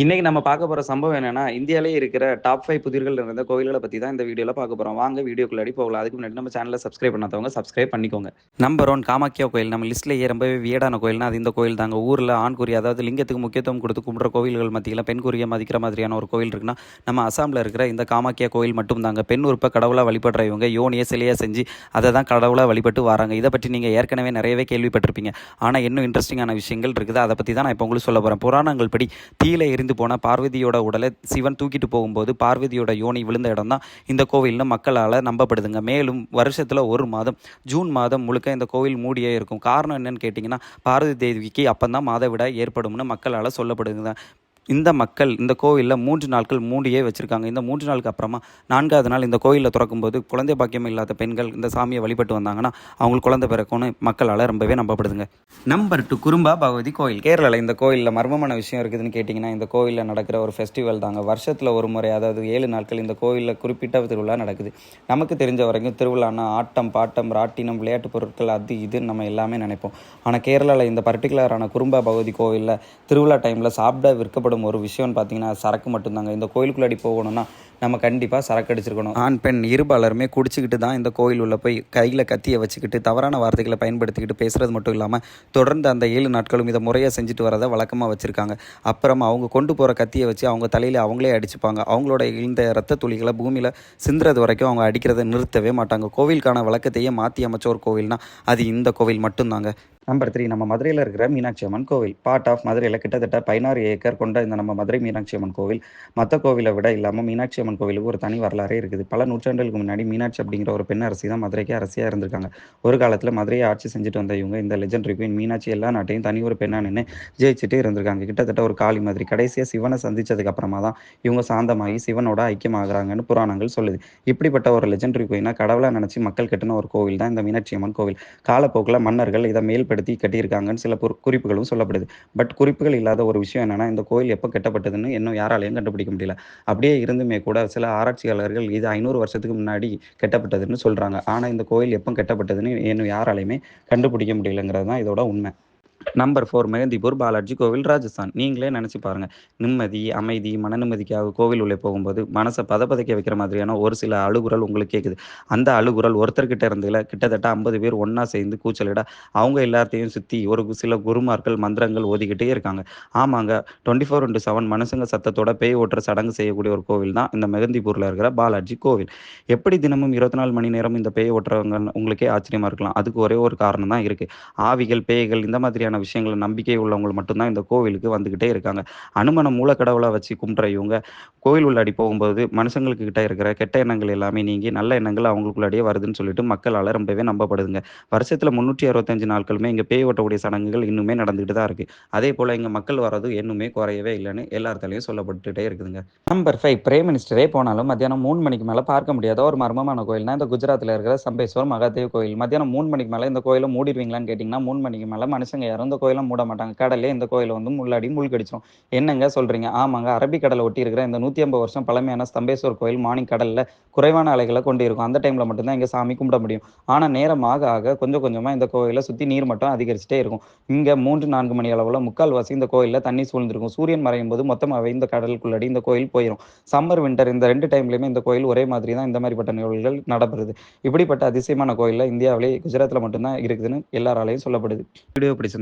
இன்னைக்கு நம்ம பார்க்க போற சம்பவம் என்னன்னா, இந்தியாவிலே இருக்கிற டாப் ஃபைவ் புதிர்கள் இருந்த கோயில்களை பத்தி தான் இந்த வீடியோல பார்க்க போறோம். வாங்க வீடியோக்குள்ளாடி போகலாம். அதுக்கு முன்னாடி நம்ம சேனலை சப்ஸ்கிரைப் பண்ணாதவங்க சப்ஸ்கிரைப் பண்ணிக்கோங்க. நம்பர் ஒன் காமாக்கியா கோயில். நம்ம லிஸ்ட்லயே ரொம்பவே வியடான கோயில்னா அது இந்த கோயில் தாங்க. ஊர்ல ஆண்குறி அதாவது லிங்கத்துக்கு முக்கியத்துவம் கொடுத்து கும்பிட்ற கோவில்கள் மத்தியெல்லாம் பெண் குறிய மதிக்கிற மாதிரியான ஒரு கோயில் இருக்குன்னா, நம்ம அசாம்ல இருக்கிற இந்த காமாக்கியா கோயில் மட்டும் தாங்க. பெண் உறுப்ப கடவுளா வழிபடுற இவங்க யோனிய சிலையா செஞ்சு அதை தான் கடவுளா வழிபட்டு வராங்க. இதை பற்றி நீங்க ஏற்கனவே நிறையவே கேள்விப்பட்டிருப்பீங்க. ஆனா இன்னும் இன்ட்ரெஸ்டிங்கான விஷயங்கள் இருக்குது. அதை பத்தி தான் நான் இப்போ உங்களுக்கு சொல்ல போறேன். புராணங்கள் படி தீயில பிரிந்து போன பார்வதியோட உடலை சிவன் தூக்கிட்டு போகும்போது பார்வதியோட யோனி விழுந்த இடம் தான் இந்த கோவில்னு மக்களால் நம்பப்படுதுங்க. மேலும் வருஷத்தில் ஒரு மாதம் ஜூன் மாதம் முழுக்க இந்த கோவில் மூடியே இருக்கும். காரணம் என்னன்னு கேட்டிங்கன்னா, பார்வதி தேவிக்கு அப்போ தான் மாதவிடாய் ஏற்படும்னு மக்களால் சொல்லப்படுதுங்க. இந்த மக்கள் இந்த கோவில்ல 3 நாட்கள் மூடியே வச்சிருக்காங்க. இந்த 3 நாளுக்கு அப்புறமா 4வது நாள் இந்த கோயில தொறக்கும்போது குழந்தை பாக்கியம் இல்லாத பெண்கள் இந்த சாமிய வழிபட்டு வந்தாங்கன்னா, அவங்களுக்கு குழந்தை பிறக்கும்னு மக்களால ரொம்பவே நம்பப்படுதுங்க. நம்பர் 2 குறும்பா பகவதி கோயில். கேரளால இந்த கோயில்ல மர்மமான விஷயம் இருக்குதுன்னு கேட்டிங்கன்னா, இந்த கோயில்ல நடக்கிற ஒரு ஃபெஸ்டிவல் தாங்க. வருஷத்துல ஒரு முறை அதாவது 7 நாட்கள் இந்த கோயில்ல குறிப்பிட்ட திருவிழா நடக்குது. நமக்கு தெரிஞ்ச வரைக்கும் திருவிழான்னா ஆட்டம், பாட்டம், ராட்டினம், விளையாட்டு பொருட்கள் அது இதுன்னு நம்ம எல்லாமே நினைப்போம். ஆனா கேரளால இந்த பர்ட்டிகுலரான குறும்பா பகவதி கோவில்ல திருவிழா டைம்ல சாப்பிட விற்கப்படும் ஒரு விஷயம்னு பார்த்தீங்கன்னா, சரக்கு மட்டும்தாங்க. இந்த கோயிலுக்குள்ளாடி போகணும்னா நம்ம கண்டிப்பாக சரக்கு அடிச்சிருக்கணும். ஆண், பெண் இருபாலருமே குடிச்சிக்கிட்டு தான் இந்த கோயில் உள்ள போய் கையில் கத்தியை வச்சுக்கிட்டு தவறான வார்த்தைகளை பயன்படுத்திக்கிட்டு பேசுகிறது மட்டும் இல்லாமல் தொடர்ந்து அந்த ஏழு நாட்களும் இதை முறையாக செஞ்சுட்டு வரதை வழக்கமாக வச்சுருக்காங்க அப்புறமா அவங்க கொண்டு போகிற கத்தியை வச்சு அவங்க தலையில் அவங்களே அடிச்சுப்பாங்க. அவங்களோட இந்த ரத்த துளிகளை பூமியில் சிந்துறது வரைக்கும் அவங்க அடிக்கிறத நிறுத்தவே மாட்டாங்க. கோவிலுக்கான வழக்கத்தையே மாற்றி அமைச்ச ஒரு கோவில்னால் அது இந்த கோவில் மட்டும்தாங்க நம்பர் த்ரீ நம்ம மதுரையில் இருக்கிற மீனாட்சி அம்மன் கோவில். பார்ட் ஆஃப் மதுரையில் கிட்டத்தட்ட 16 ஏக்கர் கொண்ட இந்த நம்ம மதுரை மீனாட்சி அம்மன் கோவில், மற்ற கோவிலை விட இல்லாமல் மீனாட்சி அம்மன் கோவிலுக்கு ஒரு தனி வரலாறே இருக்குது. பல நூற்றாண்டுகளுக்கு முன்னாடி மீனாட்சி அப்படிங்கிற ஒரு பெண் அரசி தான் மதுரைக்கு அரசியாக இருந்திருக்காங்க. ஒரு காலத்தில் மதுரையை ஆட்சி செஞ்சுட்டு வந்த இவங்க இந்த லெஜெண்டரி குயின் மீனாட்சி எல்லா நாட்டையும் தனி ஒரு பெண்ணாக நின்று ஜெயிச்சுட்டு இருந்திருக்காங்க. கிட்டத்தட்ட ஒரு காளி மாதிரி. கடைசியாக சிவனை சந்திச்சதுக்கு அப்புறமா தான் இவங்க சாந்தமாகி சிவனோட ஐக்கியமாகறாங்கன்னு புராணங்கள் சொல்லுது. இப்படிப்பட்ட ஒரு லெஜெண்டரி குயினாக கடவுளாக நினச்சி மக்கள் கட்டின ஒரு கோவில் தான் இந்த மீனாட்சி அம்மன் கோவில். காலப்போக்கில் மன்னர்கள் இதை மேல் ஏற்படுத்தி கட்டியிருக்காங்கன்னு சில பொரு குறிப்புகளும் சொல்லப்படுது. பட் குறிப்புகள் இல்லாத ஒரு விஷயம் என்னன்னா, இந்த கோயில் எப்போ கட்டப்பட்டதுன்னு இன்னும் யாராலையும் கண்டுபிடிக்க முடியல. அப்படியே இருந்துமே கூட சில ஆராய்ச்சியாளர்கள் இது ஐநூறு வருஷத்துக்கு முன்னாடி கட்டப்பட்டதுன்னு சொல்றாங்க. ஆனால் இந்த கோயில் எப்போ கட்டப்பட்டதுன்னு இன்னும் யாராலையுமே கண்டுபிடிக்க முடியலங்கிறது தான் இதோட உண்மை. நம்பர் ஃபோர் மெகந்திபூர் பாலாஜி கோவில் ராஜஸ்தான். நீங்களே நினச்சி பாருங்க. நிம்மதி, அமைதி, மன நிம்மதிக்காக கோவில் உள்ளே போகும்போது மனசை பதப்பதைக்க வைக்கிற மாதிரியான ஒரு சில அழுகுரல் உங்களுக்கு கேட்குது. அந்த அழுகுரல் ஒருத்தர்கிட்ட இருந்து கிட்டத்தட்ட 50 பேர் ஒன்றா சேர்ந்து கூச்சலிட, அவங்க எல்லாத்தையும் சுற்றி ஒரு சில குருமார்கள் மந்திரங்கள் ஓதிக்கிட்டே இருக்காங்க. ஆமாங்க 24/7 மனுஷங்க சத்தத்தோட பேய் ஓட்டுற சடங்கு செய்யக்கூடிய ஒரு கோவில் தான் இந்த மெகந்திபூரில் இருக்கிற பாலாஜி கோவில். எப்படி தினமும் 24 மணி நேரம் இந்த பேய் ஓட்டுறவங்க உங்களுக்கே ஆச்சரியமா இருக்கலாம். அதுக்கு ஒரே ஒரு காரணம் தான் இருக்குது ஆவிகள், பேய்கள் இந்த மாதிரியான விஷயங்கள நம்பிக்கை உள்ளவங்க மட்டும்தான் இந்த கோவிலுக்கு வந்துக்கிட்டே இருக்காங்க. அனுமன மூலக்கடவுளா வச்சு கும்பிட்ற இவங்க கோவில் உள்ளாடி போகும்போது மனுஷங்களுக்கு கிட்ட இருக்கிற கெட்ட எண்ணங்கள் எல்லாமே நீங்கி நல்ல எண்ணங்கள் அவங்களுக்குள்ளாடியே வருதுன்னு சொல்லிட்டு மக்களால் ரொம்பவே நம்பப்படுதுங்க. வருஷத்தில் முந்நூற்றி அறுபத்தஞ்சு நாட்களுமே இங்கே பேய் ஓட்டக்கூடிய சடங்குகள் இன்னுமே நடந்துகிட்டு தான் இருக்கு. அதே போல இங்கே மக்கள் வர்றது இன்னுமே குறையவே இல்லைன்னு எல்லார்த்தாலயும் சொல்லப்பட்டுகிட்டே இருக்குதுங்க. நம்பர் ஃபைவ் பிரைம் மினிஸ்டரே போனாலும் மத்தியானம் மூணு மணிக்கு மேலே பார்க்க முடியாத ஒரு மர்மமான கோயில்னா இந்த குஜராத்தில் இருக்கிற சம்பேஸ்வர் மகாதேவ் கோயில். மத்தியானம் மூணு மணிக்கு மேலே இந்த கோயிலை மூடிடுவீங்களான்னு கேட்டீங்கன்னா, மூணு மணிக்கு மேலே மனுஷங்க யாரும் இந்த கோயில மூட மாட்டாங்க. கடலே இந்த கோயிலை வந்து முள்ளாடி மூழ்கடிச்சிரும். என்னங்க சொல்றீங்க? ஆமாங்க அரபிக்கடல ஒட்டி இருக்கிற இந்த 150 வருஷம் பழமையான ஸ்தம்பேஸ்வர் கோயில் மார்னிங் கடலில் குறைவான அலைகளை கொண்டு இருக்கும். அந்த டைமில் மட்டும்தான் இங்கே சாமி கும்பிட முடியும். ஆனால் நேரம் ஆக ஆக கொஞ்சம் கொஞ்சமாக இந்த கோயிலை சுற்றி நீர் மட்டம் அதிகரிச்சுட்டே இருக்கும். இங்கே மூன்று நான்கு மணி அளவில் முக்கால்வாசி இந்த கோயிலில் தண்ணி சூழ்ந்திருக்கும். சூரியன் மறையும் போது மொத்தமாகவே இந்த கடலுக்குள்ளாடி இந்த கோயில் போயிடும் சம்மர், வின்டர் இந்த ரெண்டு டைம்லையுமே இந்த கோயில் ஒரே மாதிரி தான் இந்த மாதிரிப்பட்ட நிகழ்வுகள் நடப்படுது இப்படிப்பட்ட அதிசயமான கோயிலில் இந்தியாவிலே குஜராத்தில் மட்டும்தான் இருக்குதுன்னு எல்லாராலையும் சொல்லப்படுது. வீடியோ பிடிச்சிருந்தா